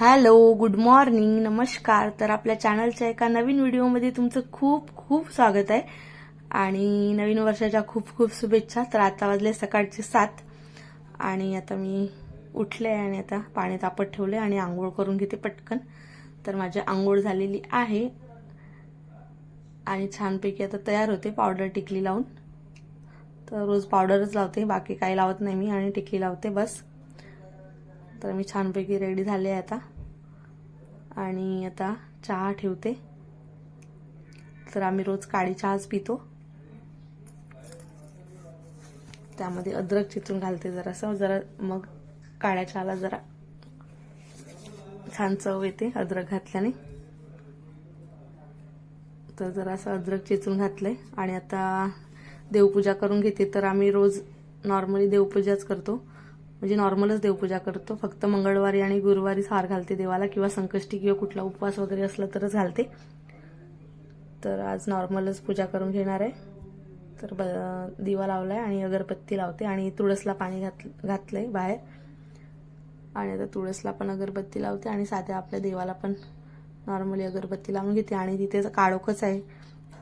Hello good morning नमस्कार. तर आपल्या चॅनलच्या एका नवीन व्हिडिओमध्ये तुमचं खूप खूप स्वागत आहे. आणि नवीन वर्षाच्या खूप खूप शुभेच्छा. तर आता वाजले सकाळचे सात. आणि आता मी उठले आणि आता पाणी तापत ठेवले आणि आंघोळ करून घेते पटकन. तर माझी आंघोळ झालेली आहे. आणि छानपैकी आता तयार होते पावडर टिकली लावून. तर रोज पावडरच लावते बाकी काही लावत नाही मी आणि टिकली लावते बस. तर मी छानपैकी रेडी झाले आता. आणि आता चहा ठेवते. तर आम्ही रोज काळी चहाच पितो. त्यामध्ये अद्रक चिचून घालते जरासं. जरा मग काळ्या चहाला जरा छान चव येते अद्रक घातल्याने. तर जरासं अद्रक चिचून घातलंय. आणि आता देवपूजा करून घेते. तर आम्ही रोज नॉर्मली देवपूजाच करतो. म्हणजे नॉर्मलच देवपूजा करतो. फक्त मंगळवारी आणि गुरुवारी हार घालते देवाला किंवा संकष्टी किंवा कुठला उपवास वगैरे असला तरच घालते. तर आज नॉर्मलच पूजा करून घेणार आहे. तर ब दिवा लावलाय आणि अगरबत्ती लावते आणि तुळसला पाणी घात घातलंय बाहेर. आणि आता तुळसला पण अगरबत्ती लावते आणि साध्या आपल्या देवाला पण नॉर्मली अगरबत्ती लावून घेते. आणि तिथे काळोखच आहे.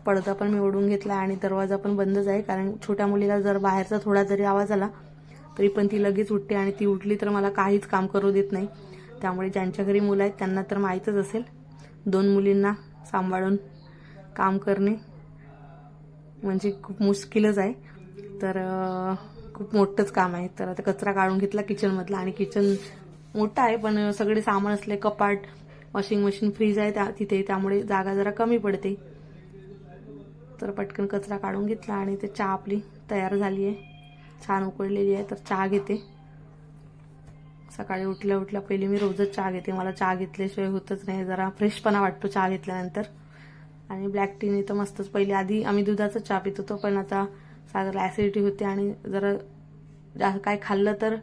पडदा पण मी ओढून घेतला आणि दरवाजा पण बंदच आहे. कारण छोट्या मुलीला जर बाहेरचा थोडा जरी आवाज आला तरी पण ती लगेच उठते आणि ती उठली तर मला काहीच काम करू देत नाही. त्यामुळे ज्यांच्या घरी मुलं आहेत त्यांना तर माहीतच असेल. दोन मुलींना सांभाळून काम करणे म्हणजे खूप मुश्किलच आहे. तर खूप मोठंच काम आहे. तर आता कचरा काढून घेतला किचनमधला आणि किचन मोठं आहे पण सगळे सामान असले कपाट वॉशिंग मशीन फ्रीज आहे त्या तिथे. त्यामुळे जागा जरा कमी पडते. तर पटकन कचरा काढून घेतला आणि ते चहा आपली तयार झाली आहे. छान उकळलेली आहे तर चहा घेते. सकाळी उठल्या उठल्या पहिले मी रोजच चहा घेते. मला चहा घेतल्याशिवाय होतच नाही. जरा फ्रेशपणा वाटतो चहा घेतल्यानंतर. आणि ब्लॅक टीने तर मस्तच पहिले आधी आम्ही दुधाचा चहा पित होतो पण आता सागरला ॲसिडिटी होते आणि जरा जास्त काय खाल्लं तर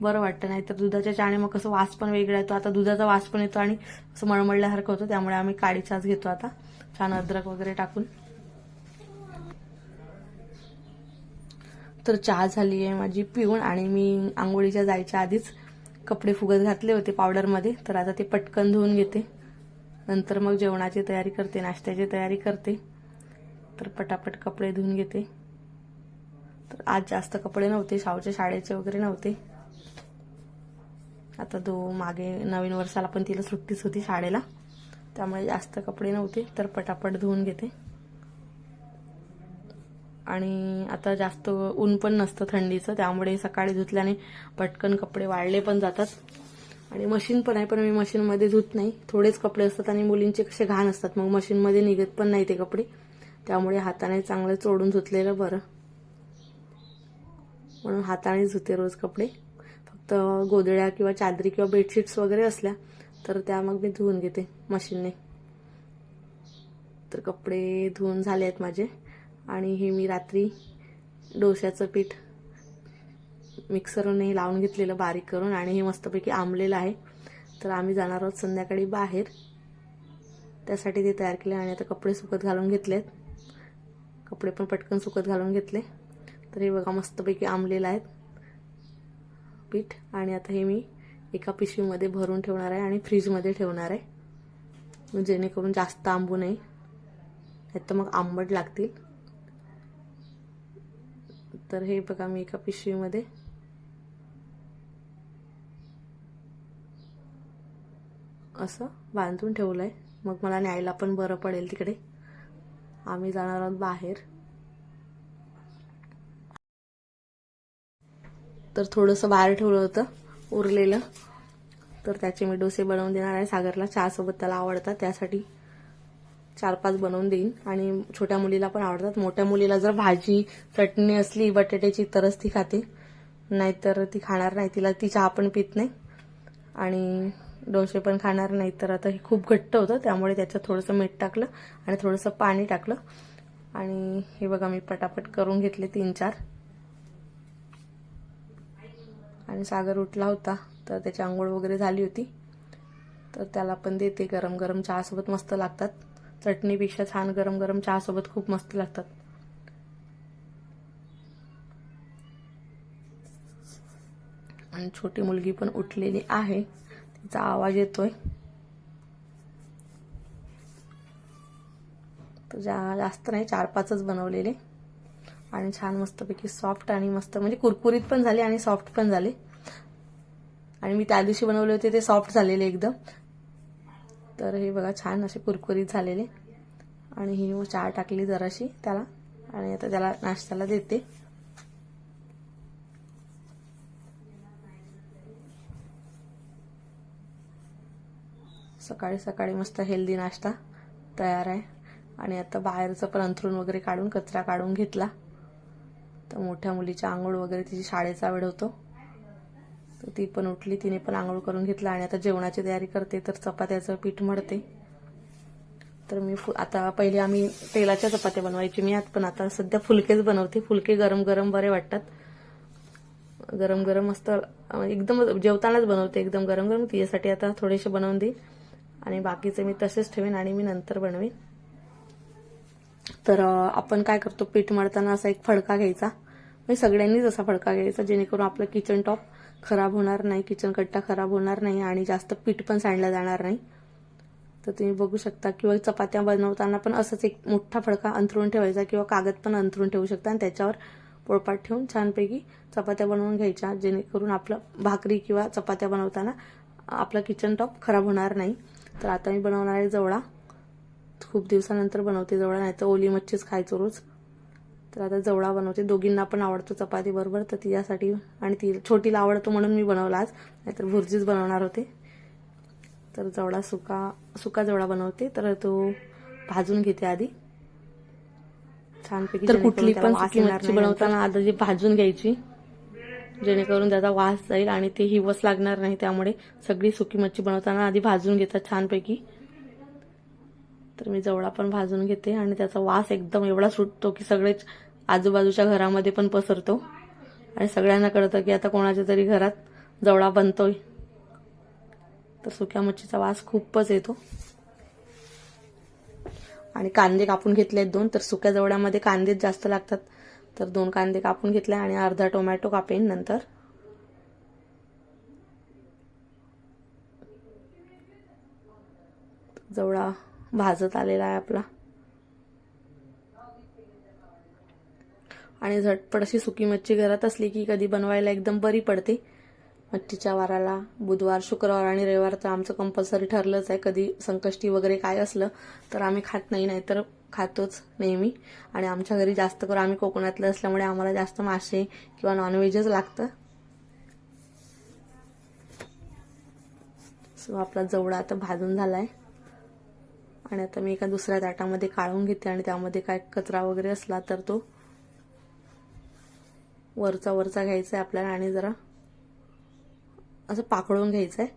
बरं वाटतं. नाही तर दुधाच्या चहाने मग कसं वास पण वेगळा येतो. आता दुधाचा वास पण येतो आणि असं मळमळल्यासारखं होतं त्यामुळे आम्ही काळी चहाच घेतो आता. छान अद्रक वगैरे टाकून. तर चहा झाली आहे माझी पिऊन आणि मी आंघोळीच्या जायच्या आधीच कपडे फुगत घातले होते पावडरमध्ये. तर आता ते पटकन धुवून घेते. नंतर मग जेवणाची तयारी करते नाश्त्याची तयारी करते. तर पटापट कपडे धुवून घेते. तर आज जास्त कपडे नव्हते शाहूच्या शाळेचे वगैरे नव्हते. आता दो मागे नवीन वर्षाला पण तिला सुट्टीच होती शाळेला. त्यामुळे जास्त कपडे नव्हते तर पटापट धुवून घेते. आणि आता जास्त ऊन पण नसतं थंडीचं त्यामुळे सकाळी धुतल्याने पटकन कपडे वाळले पण जातात. आणि मशीन पण आहे पण मी मशीनमध्ये धुत नाही. थोडेच कपडे असतात आणि मुलींचे कसे घाण असतात. मग मशीनमध्ये निघत पण नाही ते कपडे. त्यामुळे हाताने चांगलं चोडून धुतलेलं बरं. म्हणून हाताने धुते रोज कपडे. फक्त गोदड्या किंवा चादरी किंवा बेडशीट्स वगैरे असल्या तर त्या मग मी धुवून घेते मशीनने तर कपडे धुवून झाले आहेत माझे. आणि हे मी रात्री डोश्याचं पीठ मिक्सरने लावून घेतलेलं बारीक करून आणि हे मस्तपैकी आंबलेलं आहे. तर आम्ही जाणार आहोत संध्याकाळी बाहेर. त्यासाठी ते तयार केले आणि आता कपडे सुकत घालून घेतलेत. कपडे पण पटकन सुकत घालून घेतले. तर हे बघा मस्तपैकी आंबलेलं आहेत पीठ. आणि आता हे मी एका पिशवीमध्ये भरून ठेवणार आहे आणि फ्रीजमध्ये ठेवणार आहे. जेणेकरून जास्त आंबू नये नाही तर मग आंबट लागतील. तर हे बघा मी एका पिशवीमध्ये. असं बांधून ठेवलंय. मग मला न्यायला पण बरं पडेल तिकडे. आम्ही जाणार आहोत बाहेर. तर थोडंसं बाहेर ठेवलं होतं उरलेलं. तर त्याचे मी डोसे बनवून देणार आहे. सागरला चहासोबत त्याला आवडतात त्यासाठी. चार पाच बनवून देईन. आणि छोट्या मुलीला पण आवडतात. मोठ्या मुलीला जर भाजी चटणी असली बटाट्याची तरच ती खाते. नाहीतर ती खाणार नाही. तिला ती चहा पण पित नाही. आणि डोसे पण खाणार नाही. तर आता हे खूप घट्ट होतं. त्यामुळे त्याच्यात थोडंसं मीठ टाकलं आणि थोडंसं पाणी टाकलं. आणि हे बघा मी पटापट करून घेतले तीन चार आणि सागर उठला होता. तर त्याची आंघोळ वगैरे झाली होती. तर त्याला पण देते. गरम गरम चहासोबत मस्त लागतात. चटणीपेक्षा छान गरम गरम चहासोबत खूप मस्त लागतात. आणि छोटी मुलगी पण उठलेली आहे. तिचा आवाज येतोय. तर जा जास्त नाही चार पाचच बनवलेले. आणि छान मस्तपैकी सॉफ्ट आणि मस्त म्हणजे कुरकुरीत पण झाले आणि सॉफ्ट पण झाले. आणि मी त्या दिवशी बनवले होते ते सॉफ्ट झालेले एकदम. तर हे बघा छान असे कुरकुरीत झालेले. आणि ही मग चहा टाकली जराशी त्याला. आणि आता त्याला नाश्त्याला देते. सकाळी सकाळी मस्त हेल्दी नाश्ता तयार आहे. आणि आता बाहेरचं पण अंथरून वगैरे काढून कचरा काढून घेतला. तर मोठ्या मुलीच्या आंघोळ वगैरे तिची शाळेचा वेळ होतो. तर ती पण उठली तिने पण आंघोळ करून घेतला आणि आता जेवणाची तयारी करते तर चपात्याचं पीठ मळते. तर मी फु आता पहिले आम्ही तेलाच्या चपात्या बनवायची. मी आत पण आता सध्या फुलकेच बनवते. फुलके गरम गरम बरे वाटतात. गरम गरम मस्त एकदम जेवतानाच बनवते एकदम गरम गरम. तिच्यासाठी आता थोडेसे बनवून देईन आणि बाकीचे मी तसेच ठेवेन आणि मी नंतर बनवेन. तर आपण काय करतो पीठ मळताना असा एक फडका घ्यायचा. म्हणजे सगळ्यांनीच असा फडका घ्यायचा जेणेकरून आपलं किचन टॉप खराब होणार नाही किचन कट्टा खराब होणार नाही आणि जास्त पीठ पण सांडलं जाणार नाही. तर तुम्ही बघू शकता किंवा चपात्या बनवताना पण असंच एक मोठा फडका अंथरून ठेवायचा किंवा कागद पण अंथरून ठेवू शकता आणि त्याच्यावर पोळपाट ठेवून छानपैकी चपात्या बनवून घ्यायच्या जेणेकरून आपलं भाकरी किंवा चपात्या बनवताना आपलं किचन टॉप खराब होणार नाही. तर आता मी बनवणार आहे जवळा. खूप दिवसानंतर बनवते जवळा नाही तर ओली मच्छीच खायचो रोज. तर आता जवळा बनवते. दोघींना पण आवडतो चपाती बरोबर तर तिच्यासाठी आणि ती छोटीला आवडतो म्हणून मी बनवला आज. नाहीतर भुर्जीच बनवणार होते. तर जवळा सुका सुका जवळा बनवते. तर तो भाजून घेते आधी. छानपैकी तर कुठली पण मच्छी बनवताना आधी भाजून घ्यायची जेणेकरून त्याचा वास जाईल आणि ते हिवस लागणार नाही त्यामुळे सगळी सुकी मच्छी बनवताना आधी भाजून घेतात छानपैकी. तर मी जवळा पण भाजून घेते आणि त्याचा वास एकदम एवढा सुटतो की सगळेच आजूबाजूच्या घरामध्ये पण पसरतो. आणि सगळ्यांना कळतं की आता कोणाच्या तरी घरात जवळा बनतोय. तर सुक्या मच्छीचा वास खूपच येतो. आणि कांदे कापून घेतले आहेत दोन तर सुक्या जवळ्यामध्ये कांदेच जास्त लागतात. तर दोन कांदे कापून घेतले आणि अर्धा टोमॅटो कापेन नंतर. जवळा भाजत आलेला आहे आपला. आणि झटपट अशी सुकी मच्छी घरात असली की कधी बनवायला एकदम बरी पडते. मच्छीच्या वाराला बुधवार शुक्रवार आणि रविवार तर आमचं कंपल्सरी ठरलंच आहे. कधी संकष्टी वगैरे काय असलं तर आम्ही खात नाही नाहीतर खातोच नेहमी. आणि आमच्या घरी जास्त करून आम्ही कोकणातलं असल्यामुळे आम्हाला जास्त मासे किंवा नॉनव्हेजच लागतं. सो आपला जवळा आता भाजून झालाय. आणि आता मी एका दुसऱ्या ताटामध्ये काढून घेते आणि त्यामध्ये काय कचरा वगैरे असला तर तो वरचा वरचा घ्यायचा आहे आपल्याला आणि जरा असं पाकळून घ्यायचं आहे.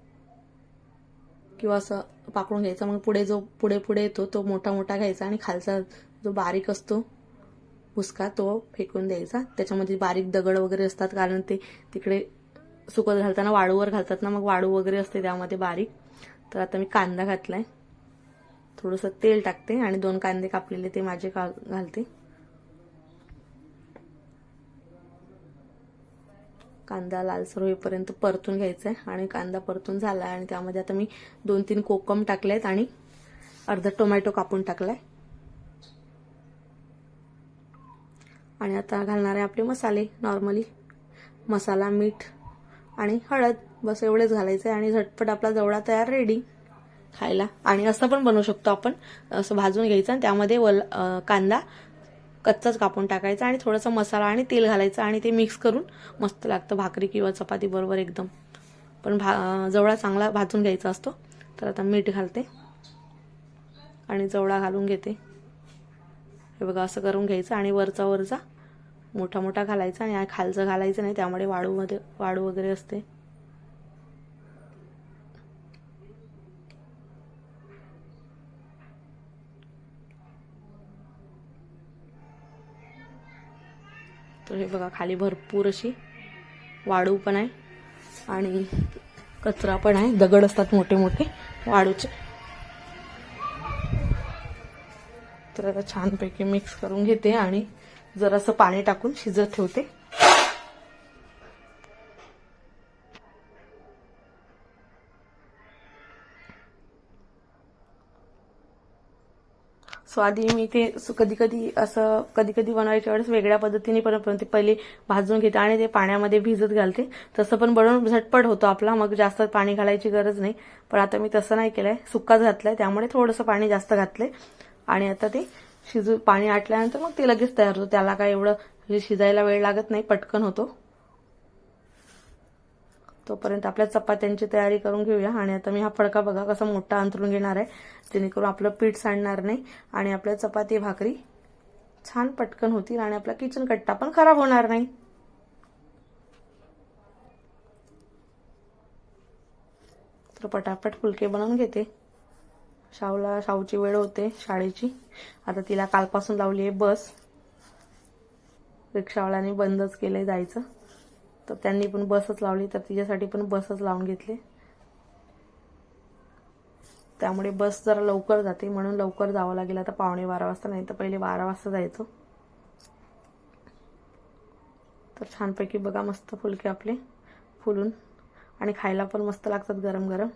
किंवा असं पाकडून घ्यायचं. मग पुढे जो पुढे पुढे येतो तो मोठा मोठा घ्यायचा आणि खालचा जो बारीक असतो भुसका तो फेकून द्यायचा. त्याच्यामध्ये बारीक दगड वगैरे असतात कारण ते तिकडे सुकत घालताना वाळूवर घालतात ना मग वाळू वगैरे असते त्यामध्ये बारीक. तर आता मी कांदा घातलाय. थोडंसं तेल टाकते आणि दोन कांदे कापलेले ते माझे का घालते. कांदा लालसर होईपर्यंत परतून घ्यायचा आहे आणि कांदा परतून झाला आणि त्यामध्ये आता मी दोन तीन कोकम टाकले आहेत आणि अर्धा टोमॅटो कापून टाकलाय. आणि आता घालणार आहे आपले मसाले नॉर्मली मसाला मीठ आणि हळद. बस एवढेच घालायचं आहे आणि झटपट आपला जवळा तयार रेडी खायला. आणि असं पण बनवू शकतो आपण. असं भाजून घ्यायचं आणि त्यामध्ये वल कांदा कच्चाच कापून टाकायचा आणि थोडासा मसाला आणि तेल घालायचं आणि ते मिक्स करून मस्त लागतं भाकरी किंवा चपाती बरोबर एकदम. पण भा जवळा चांगला भाजून घ्यायचा असतो. तर आता मीठ घालते. आणि जवळा घालून घेते. हे बघा असं करून घ्यायचं आणि वरचा वरचा मोठा मोठा घालायचा आणि खालचं घालायचं नाही त्यामुळे वाळूमध्ये वाळू वगैरे असते. तर हे बघा खाली भरपूर अशी वाळू पण आहे आणि कचरा पण आहे. दगड असतात मोठे मोठे वाळूचे. तर आता छानपैकी मिक्स करून घेते आणि जरासं पाणी टाकून शिजत ठेवते. सो आधी मी ते कधी कधी असं कधी कधी बनवायच्या वेळेस वेगळ्या पद्धतीने पण पण ते पहिले भाजून घेते आणि ते पाण्यामध्ये भिजत घालते. तसं पण बनवून झटपट होतो आपला. मग जास्त पाणी घालायची गरज नाही. पण आता मी तसं नाही केलंय. सुक्काच घातलाय. त्यामुळे थोडंसं पाणी जास्त घातलंय. आणि आता ते शिजू पाणी आटल्यानंतर मग ते लगेच तयार होतं. त्याला काय एवढं म्हणजे शिजायला वेळ लागत नाही. पटकन होतो. तोपर्यंत आपल्या चपात्यांची तयारी करून घेऊया. आणि आता मी हा फडका बघा कसा मोठा अंतरून घेणार आहे. जेणेकरून आपलं पीठ सांडणार नाही आणि आपल्या चपाती भाकरी छान पटकन होतील आणि आपला किचन कट्टा पण खराब होणार नाही. तर पटापट फुलके बनवून घेते. शावला शाऊची वेळ होते शाळेची. आता तिला कालपासून लावली आहे बस. रिक्षावाल्याने बंदच केलंय जायचं. तर त्यांनी पण बसच लावली तर तिच्यासाठी पण बसच लावून घेतली. त्यामुळे बस जरा लवकर जाते म्हणून लवकर जावं लागेल. आता पावणे बारा वाजता नाही तर पहिले बारा वाजता जायचो. तर छानपैकी बघा मस्त फुलके आपले फुलून. आणि खायला पण मस्त लागतात गरम गरम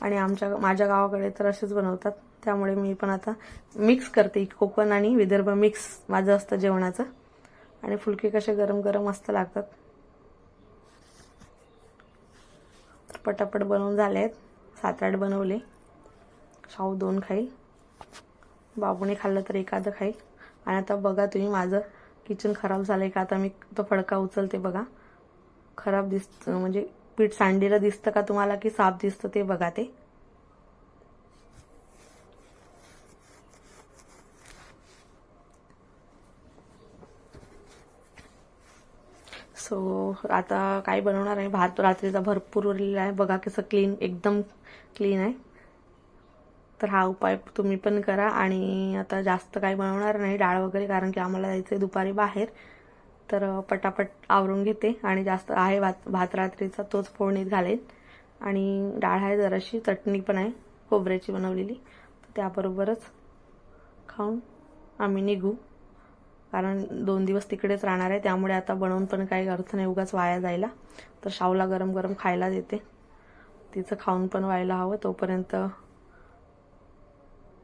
आणि आमच्या माझ्या गावाकडे तर असेच बनवतात. त्यामुळे मी पण आता मिक्स करते. कोकण आणि विदर्भ मिक्स माझं असतं जेवणाचं. आणि फुलके कसे गरम गरम मस्त लागतात. तर पटापट बनवून झाले आहेत सात आठ बनवले. शाहू दोन खाईल बाबूने खाल्लं तर एखादं खाईल आणि आता बघा तुम्ही माझं किचन खराब झालंय का? आता मी तो फडका उचलते बघा. खराब दिसतं म्हणजे पीठ सांडलेलं दिसतं का तुम्हाला की साफ दिसतं ते बघा ते. सो आता काय बनवणार आहे? भात रात्रीचा भरपूर उरलेला आहे. बघा कसं क्लीन एकदम क्लीन आहे. तर हा उपाय तुम्ही पण करा. आणि आता जास्त काही बनवणार नाही डाळ वगैरे कारण की आम्हाला जायचं आहे दुपारी बाहेर. तर पटापट आवरून घेते. आणि जास्त आहे भात भात रात्रीचा तोच फोडणीत घालेन. आणि डाळ आहे जराशी चटणी पण आहे खोबऱ्याची बनवलेली. तर त्याबरोबरच खाऊन आम्ही निघू. कारण दोन दिवस तिकडेच राहणार आहे त्यामुळे आता बनवून पण काही अर्थ नाही उगाच वाया जायला. तर शावला गरम गरम खायला देते. तिचं खाऊन पण व्हायला हवं तोपर्यंत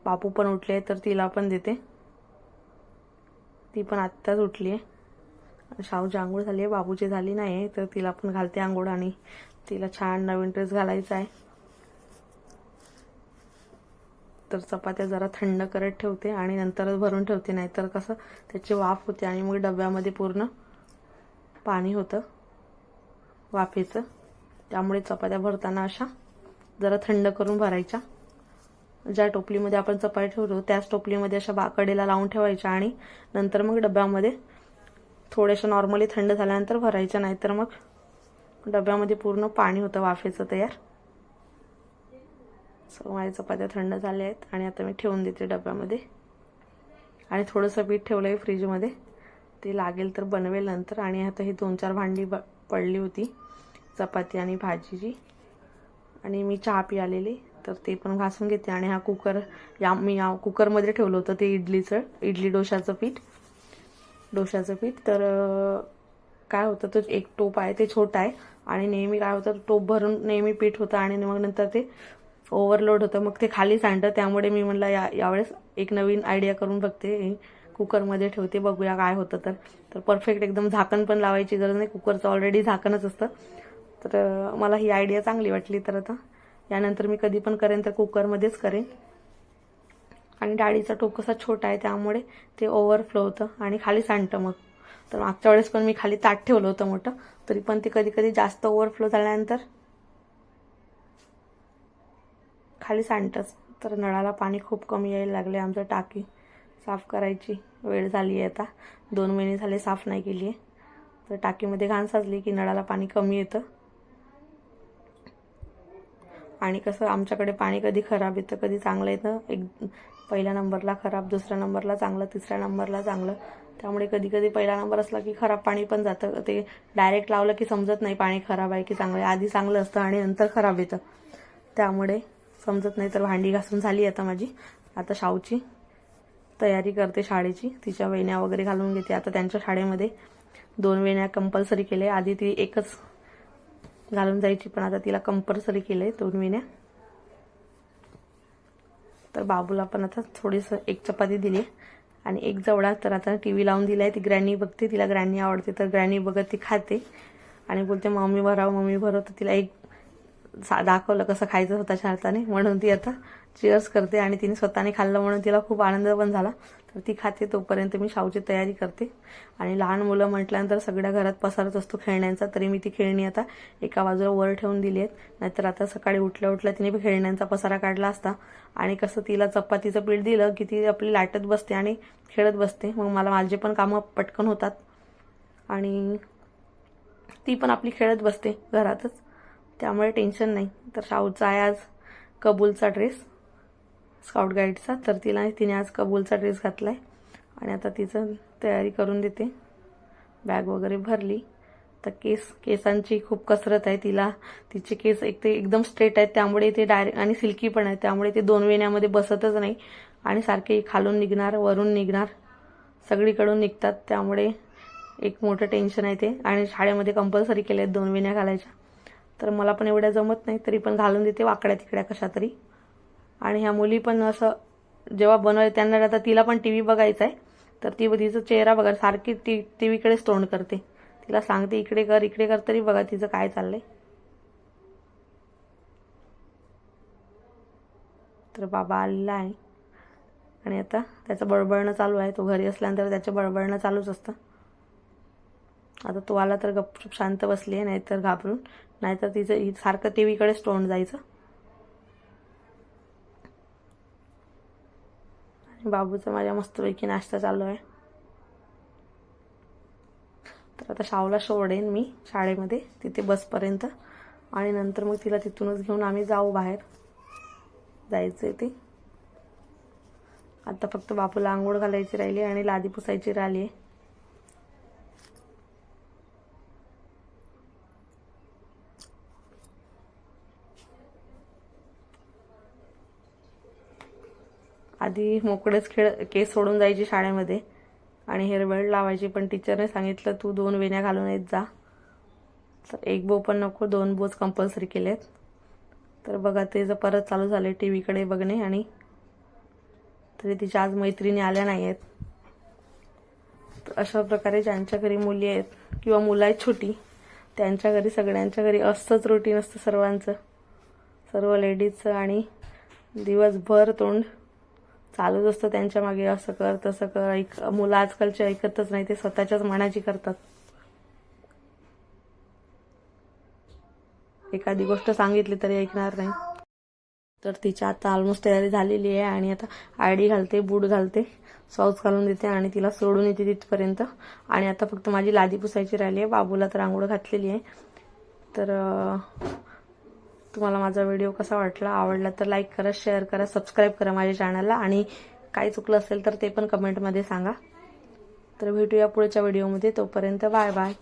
बापू पण उठले तर तिला पण देते. ती पण आत्ताच उठली आहे. शाहूची आंघोळ झाली आहे बाबूची झाली नाही तर तिला पण घालते आंघोळ आणि तिला छान नवीन ड्रेस घालायचा आहे. तर चपात्या जरा थंड करत ठेवते आणि नंतरच भरून ठेवते नाहीतर कसं त्याची वाफ होते आणि मग डब्यामध्ये पूर्ण पाणी होतं वाफेचं. त्यामुळे चपात्या भरताना अशा जरा थंड करून भरायच्या. ज्या टोपलीमध्ये आपण चपाती ठेवतो त्याच टोपलीमध्ये अशा बाकडेला लावून ठेवायच्या आणि नंतर मग डब्यामध्ये थोड्याशा नॉर्मली थंड झाल्यानंतर भरायच्या नाहीतर मग डब्यामध्ये पूर्ण पाणी होतं वाफेचं तयार. सो माझ्या चपात्या थंड झाल्या आहेत आणि आता मी ठेवून देते डब्यामध्ये. आणि थोडंसं पीठ ठेवलं आहे फ्रीजमध्ये. ते लागेल तर बनवेल नंतर. आणि आता ही दोन चार भांडी ब पडली होती. चपाती आणि भाजीची. आणि मी चहा पी आलेली तर ते पण घासून घेते. आणि हा कुकर या मी या कुकरमध्ये ठेवलं होतं ते इडलीचं. इडली डोशाचं पीठ. डोशाचं पीठ. तर काय होतं तो एक टोप आहे ते छोटा आहे. आणि नेहमी काय होतं टोप भरून नेहमी पीठ होतं. आणि मग नंतर ते ओव्हरलोड होतं. मग ते खाली सांडतं त्यामुळे मी म्हणलं या यावेळेस एक नवीन आयडिया करून बघते. कुकरमध्ये ठेवते. बघूया काय होतं तर. तर परफेक्ट एकदम झाकण पण लावायची गरज नाही. कुकरचं ऑलरेडी झाकणच असतं. तर मला ही आयडिया चांगली वाटली. तर आता यानंतर मी कधी पण करेन तर कुकरमध्येच करेन. आणि डाळीचा टोकसा छोटा आहे. त्यामुळे ते ओव्हरफ्लो होतं आणि खाली सांडतं मग. तर मागच्या वेळेस पण मी खाली ताट ठेवलं होतं मोठं. तरी पण ते कधी कधी जास्त ओव्हरफ्लो झाल्यानंतर खाली सांडतंच. तर नळाला पाणी खूप कमी यायला लागले आमचं टाकी. साफ करायची वेळ झाली आहे आता. दोन महिने झाले साफ नाही केली आहे तर टाकीमध्ये घाण साजली की नळाला पाणी कमी येतं. आणि कसं आमच्याकडे पाणी कधी खराब येतं कधी चांगलं येतं. एक पहिल्या नंबरला खराब दुसऱ्या नंबरला चांगलं तिसऱ्या नंबरला चांगलं. त्यामुळे कधी कधी पहिला नंबर असला की खराब पाणी पण जातं. ते डायरेक्ट लावलं की समजत नाही पाणी खराब आहे की चांगलं आहे. आधी चांगलं असतं आणि नंतर खराब येतं. त्यामुळे समजत नाही तर भांडी घासून झाली आता माझी. आता शाऊची तयारी करते शाळेची. तिच्या वेण्या वगैरे घालून घेते. आता त्यांच्या शाळेमध्ये दोन वेण्या कंपल्सरी केले आधी ती एकच घालून जायची पण आता तिला कंपल्सरी केले दोन वेण्या. तर बाबूला पण आता थोडीसं एक चपाती दिली. आणि एक जवळा तर आता टी व्ही लावून दिलाय. ती ग्रॅनी बघते. तिला ग्रॅनी आवडते तर ग्रॅनी बघत ती खाते. आणि बोलते मम्मी भराव मम्मी भरव. तर तिला एक सा दाखवलं कसं खायचं स्वतःच्या हाताने म्हणून ती आता चिअर्स करते आणि तिने स्वतःने खाल्लं म्हणून तिला खूप आनंद पण झाला. तर ती खाते तोपर्यंत मी शावची तयारी करते. आणि लहान मुलं म्हटल्यानंतर सगळ्या घरात पसरत असतो खेळण्यांचा तरी मी ती खेळणी आता एका बाजूला वर ठेवून दिली आहेत. नाहीतर आता सकाळी उठल्या उठल्या तिने बी खेळण्यांचा पसारा काढला असता. आणि कसं तिला चपातीचं पीठ दिलं की ती आपली लाटत बसते आणि खेळत बसते. मग मला माझे पण कामं पटकन होतात. आणि ती पण आपली खेळत बसते घरातच. त्यामुळे टेन्शन नाही. तर शाहूचा आहे आज कबूलचा ड्रेस. स्काउट गाईडचा. तर तिला तिने आज कबूलचा ड्रेस घातला आहे आणि आता तिचं तयारी करून देते. बॅग वगैरे भरली. तर केस केसांची खूप कसरत आहे तिला. तिचे केस एक ते एकदम स्ट्रेट आहेत. त्यामुळे ते डायरेक्ट आणि सिल्की पण आहे त्यामुळे ते दोन वेण्यामध्ये बसतच नाही. आणि सारखे खालून निघणार वरून निघणार. सगळीकडून निघतात. त्यामुळे एक मोठं टेन्शन आहे ते. आणि शाळेमध्ये कंपल्सरी केले आहेत दोन वेण्या घालायच्या. तर मला पण एवढ्या जमत नाही तरी पण घालून देते वाकड्या तिकड्या कशा तरी. आणि ह्या मुली पण असं जेव्हा बनवले त्यांना आता तिला पण टी व्ही बघायचा आहे तर ती तिचा चेहरा बघा सारखी टी टी व्हीकडेच तोंड करते. तिला सांगते इकडे कर इकडे कर तरी बघा तिचं काय चाललंय. तर बाबा आलेला आहे. आणि आता त्याचं बळबळणं चालू आहे. तो घरी असल्यानंतर त्याचं बळबळणं चालूच असतं. आता तो आला तर गपचूप शांत बसली आहे नाहीतर घाबरून. नाहीतर तिचं सारखं टी व्हीकडेच तोंड जायचं. आणि बाबूचा माझ्या मस्तपैकी नाश्ता चालू आहे. तर आता शावला सोडेन मी शाळेमध्ये तिथे बसपर्यंत. आणि नंतर मग तिला तिथूनच घेऊन आम्ही जाऊ बाहेर. जायचं ते. आता फक्त बापूला आंघोळ घालायची राहिली आणि लादी पुसायची राहिली आहे. आधी मोकळेच खेळ केस सोडून जायची शाळेमध्ये आणि हेअरबेल्ट लावायची पण टीचरने सांगितलं तू दोन वेण्या घालून येत जा. तर एक बो पण नको दोन बोच कंपल्सरी केलेत. तर बघा ते जर परत चालू झाले टी व्हीकडे बघणे आणि तरी तिच्या आज मैत्रिणी आल्या नाही आहेत तर अशा प्रकारे ज्यांच्या घरी मुली आहेत किंवा मुलं आहेत छोटी त्यांच्या घरी सगळ्यांच्या घरी असतंच रुटीन असतं सर्वांचं. सर्व लेडीजचं आणि दिवसभर तोंड चालूच असतं त्यांच्या मागे असं कर तसं कर. ऐक मुलं आजकालचे ऐकतच नाही ते स्वतःच्याच मनाची करतात. एखादी गोष्ट सांगितली तरी ऐकणार नाही. तर तिची आता ऑलमोस्ट तयारी झालेली आहे आणि आता आयडी घालते बूट घालते सॉस घालून देते आणि तिला सोडून येते तिथपर्यंत. आणि आता फक्त माझी लादी पुसायची राहिली आहे. बाबूला तर आंघोळ घातलेली आहे. तर तुम्हाला माझा व्हिडिओ कसा वाटला आवडला तर लाईक करा शेअर करा सबस्क्राईब करा माझ्या चॅनलला आणि काही चुकलं असेल तर ते पण कमेंटमध्ये सांगा. तर भेटूया पुढच्या व्हिडिओमध्ये तोपर्यंत बाय बाय